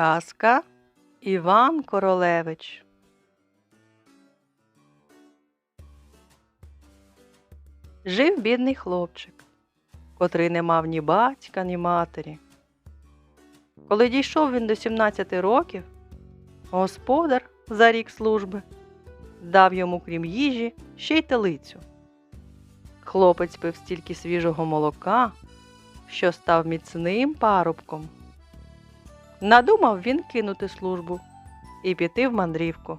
Казка Іван Королевич. Жив бідний хлопчик, котрий не мав ні батька, ні матері. Коли дійшов він до 17 років, господар за рік служби дав йому, крім їжі, ще й телицю. Хлопець пив стільки свіжого молока, що став міцним парубком. Надумав він кинути службу і піти в мандрівку.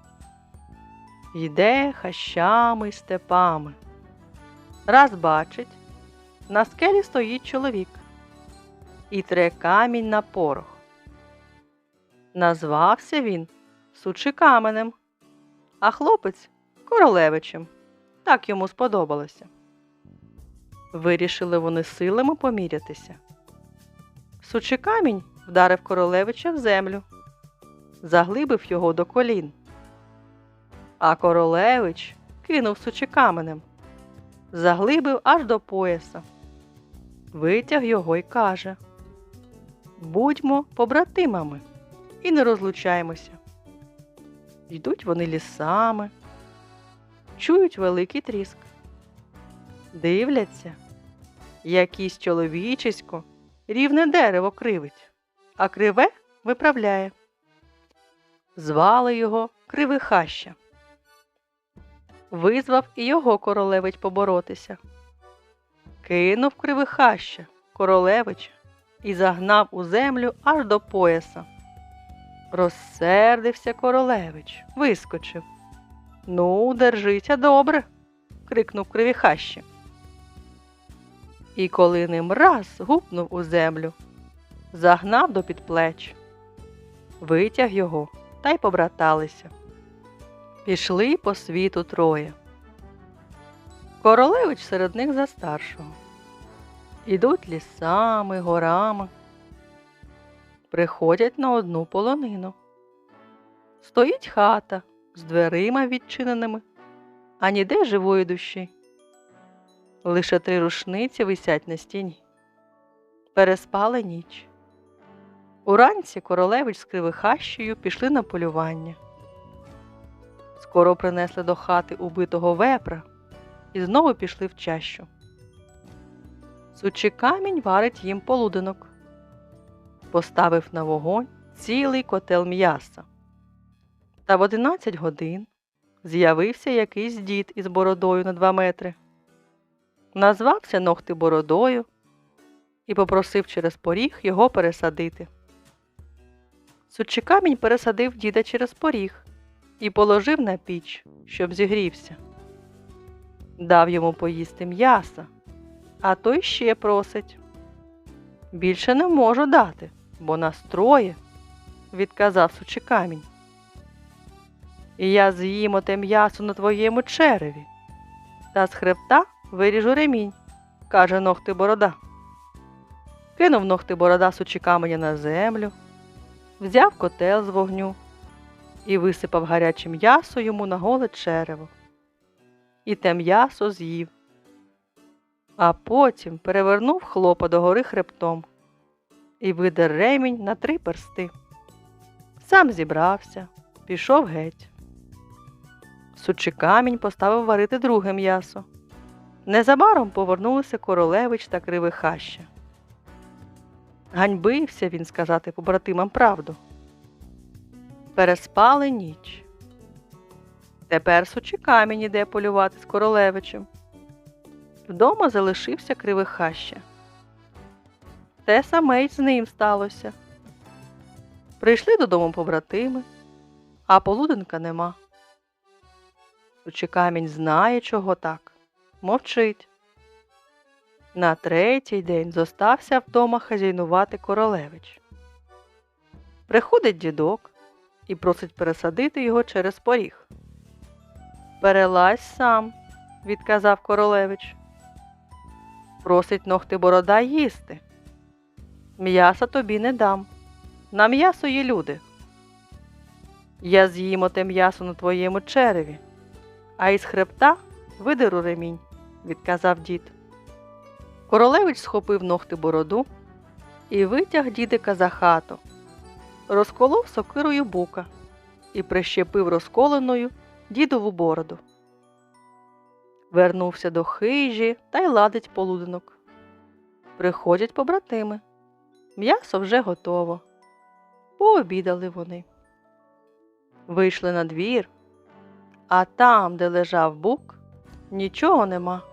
Йде хащами степами. Раз бачить, на скелі стоїть чоловік і тре камінь на порох. Назвався він Сучикаменем, а хлопець королевичем. Так йому сподобалося. Вирішили вони силами помірятися. Сучикамінь вдарив королевича в землю, заглибив його до колін. А королевич кинув сучикаменем, заглибив аж до пояса, витяг його й каже Будьмо побратимами і не розлучаймося. Йдуть вони лісами, чують великий тріск. Дивляться, якийсь чоловічисько рівне дерево кривить, а криве виправляє. Звали його Кривихаща. Визвав і його королевич поборотися. Кинув Кривихаща, королевич, і загнав у землю аж до пояса. Розсердився королевич, вискочив. Ну, держися добре. крикнув Кривихащі. І коли ним раз гупнув у землю, загнав до підплеч, витяг його та й побраталися. Пішли по світу троє. Королевич серед них за старшого. Ідуть лісами, горами, приходять на одну полонину. Стоїть хата з дверима відчиненими, а ніде живої душі. Лише три рушниці висять на стіні. Переспали ніч. Уранці королевич з кривихащею пішли на полювання. Скоро принесли до хати убитого вепра і знову пішли в чащу. Сучий камінь варить їм полуденок. Поставив на вогонь цілий котел м'яса. Та в одинадцять годин з'явився якийсь дід із бородою на два метри. Назвався ногти бородою і попросив через поріг його пересадити. Сучий камінь пересадив діда через поріг і положив на піч, щоб зігрівся. Дав йому поїсти м'яса, а той ще просить. Більше не можу дати, бо нас троє, відказав сучий камінь. Я з'їм оте м'ясо на твоєму череві, та з хребта виріжу ремінь, каже ногти борода. Кинув ногти борода сучі каменя на землю, взяв котел з вогню і висипав гаряче м'ясо йому на голе черево. І те м'ясо з'їв. А потім перевернув хлопа догори хребтом і видер ремінь на три персти. Сам зібрався, пішов геть. Сучий камінь поставив варити друге м'ясо. Незабаром повернулися королевич та кривихаща. Ганьбився він сказати побратимам правду. Переспали ніч. Тепер сучий камінь іде полювати з королевичем. Вдома залишився кривихаща. Те саме й з ним сталося. Прийшли додому побратими, а полуденка нема. Сучий камінь знає, чого так, мовчить. На третій день зостався вдома хазяйнувати королевич. Приходить дідок і просить пересадити його через поріг. Перелазь сам, відказав королевич. Просить ногти борода їсти. М'яса тобі не дам. На м'ясо є люди. Я з'їм оте м'ясо на твоєму череві, а із хребта видеру ремінь, відказав дід. Королевич схопив ногти бороду і витяг дідика за хату. розколов сокирою бука і прищепив розколеною дідову бороду. Вернувся до хижі та й ладить полуденок. Приходять побратими. М'ясо вже готово. Пообідали вони. Вийшли на двір, а там, де лежав бук, нічого нема.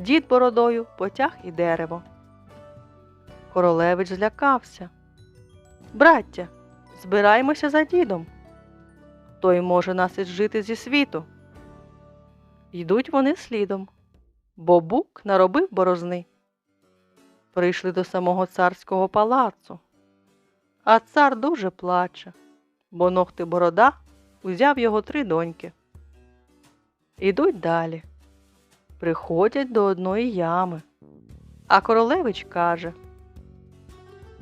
Дід бородою потяг і дерево. Королевич злякався. Браття, збираємося за дідом. Той може нас ізжити зі світу. Йдуть вони слідом, бо бук наробив борозни. Прийшли до самого царського палацу. А цар дуже плаче, бо ногти борода узяв його три доньки. Ідуть далі. Приходять до одної ями. А королевич каже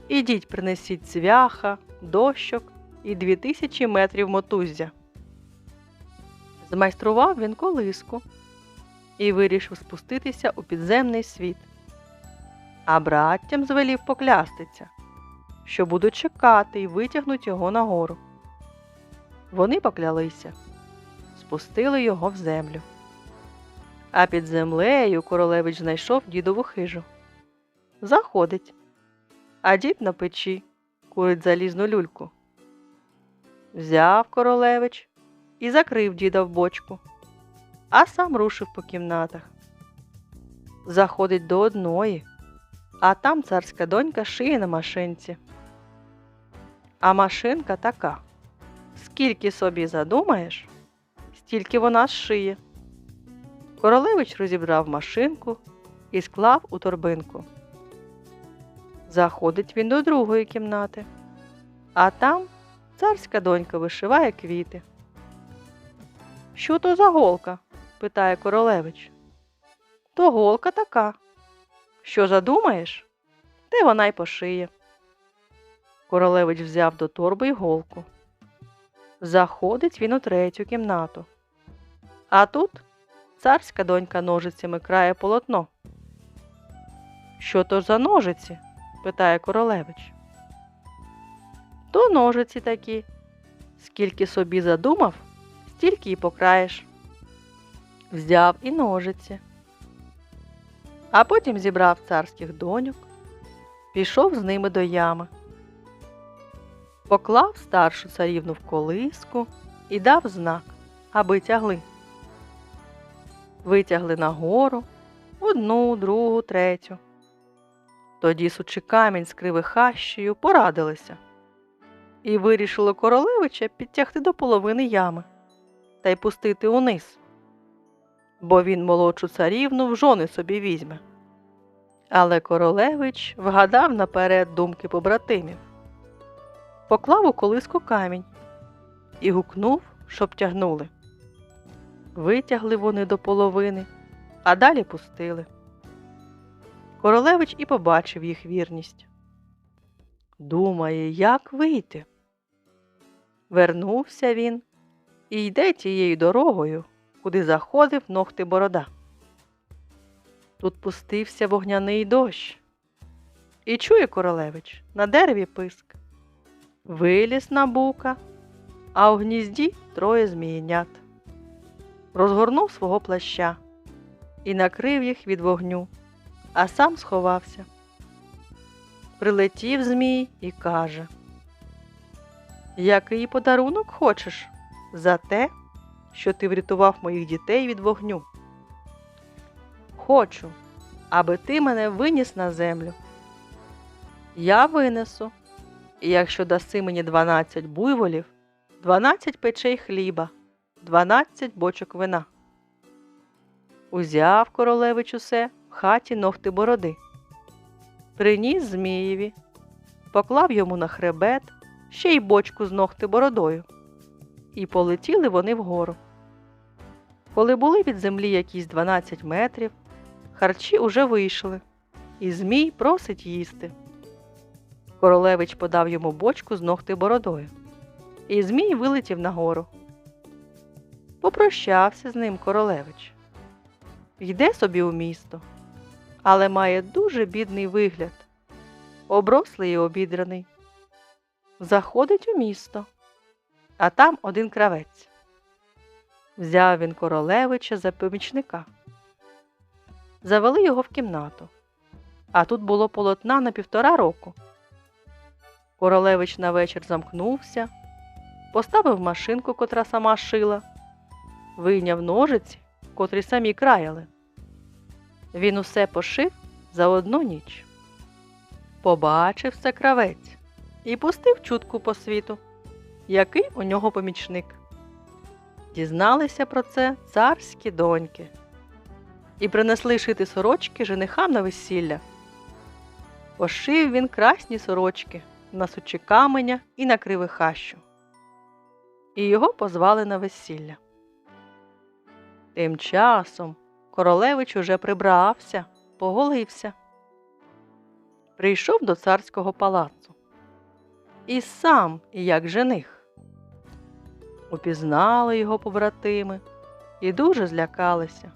Ідіть, принесіть цвяха, дощок і дві тисячі метрів мотуззя. Змайстрував він колиску і вирішив спуститися у підземний світ. А браттям звелів поклястися, що будуть чекати і витягнуть його нагору. Вони поклялися, спустили його в землю. А під землею королевич знайшов дідову хижу. Заходить, а дід на печі курить залізну люльку. Взяв королевич і закрив діда в бочку, а сам рушив по кімнатах. Заходить до одної, а там царська донька шиє на машинці. А машинка така. Скільки собі задумаєш, стільки вона зшиє. Королевич розібрав машинку і склав у торбинку. Заходить він до другої кімнати, а там царська донька вишиває квіти. Що то за голка? питає королевич. То голка така. Що задумаєш? Те вона й пошиє. Королевич взяв до торби й голку. Заходить він у третю кімнату. А тут царська донька ножицями крає полотно. Що то ж за ножиці? питає королевич. То ножиці такі. Скільки собі задумав, стільки й покраєш. Взяв і ножиці. А потім зібрав царських доньок, пішов з ними до ями. Поклав старшу царівну в колиску і дав знак, аби тягли. Витягли нагору одну, другу, третю. Тоді сучи камінь з кривихащею порадилися і вирішили королевича підтягти до половини ями та й пустити униз, бо він молодшу царівну в жони собі візьме. Але королевич вгадав наперед думки побратимів, поклав у колиску камінь і гукнув, щоб тягнули. Витягли вони до половини, а далі пустили. Королевич і побачив їх вірність. Думає, як вийти. Вернувся він і йде тією дорогою, куди заходив ногти борода. Тут пустився вогняний дощ. І чує королевич на дереві писк. Виліз на бука, а у гнізді троє змієнят. Розгорнув свого плаща і накрив їх від вогню, а сам сховався. Прилетів змій і каже Який подарунок хочеш за те, що ти врятував моїх дітей від вогню? Хочу, аби ти мене виніс на землю. Я винесу, і якщо даси мені дванадцять буйволів, дванадцять печей хліба, дванадцять бочок вина. Узяв королевич усе в хаті ногти бороди. Приніс Змієві, поклав йому на хребет ще й бочку з ногти бородою. І полетіли вони вгору. Коли були від землі якісь 12 метрів, харчі уже вийшли, і Змій просить їсти. Королевич подав йому бочку з ногти бородою, і Змій вилетів нагору. Попрощався з ним королевич. Йде собі у місто, але має дуже бідний вигляд, оброслий і обідраний. заходить у місто, а там один кравець. Взяв він королевича за помічника. Завели його в кімнату, а тут було полотна на півтора року. Королевич на вечір замкнувся, поставив машинку, котра сама шила, вийняв ножиці, котрі самі краяли. Він усе пошив за одну ніч. Побачив це кравець і пустив чутку по світу, який у нього помічник. Дізналися про це царські доньки і принесли шити сорочки женихам на весілля. Пошив він красні сорочки, насучи каменя і накрив хащу. І його позвали на весілля. Тим часом королевич уже прибрався, поголився. Прийшов до царського палацу. І сам, як жених. Упізнали його побратими і дуже злякалися.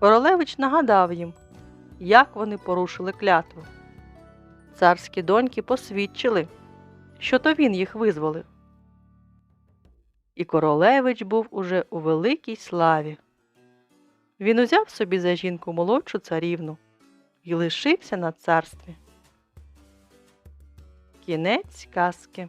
Королевич нагадав їм, як вони порушили клятву. Царські доньки посвідчили, що то він їх визволив. І королевич був уже у великій славі. Він узяв собі за жінку молодшу царівну і лишився на царстві. Кінець казки.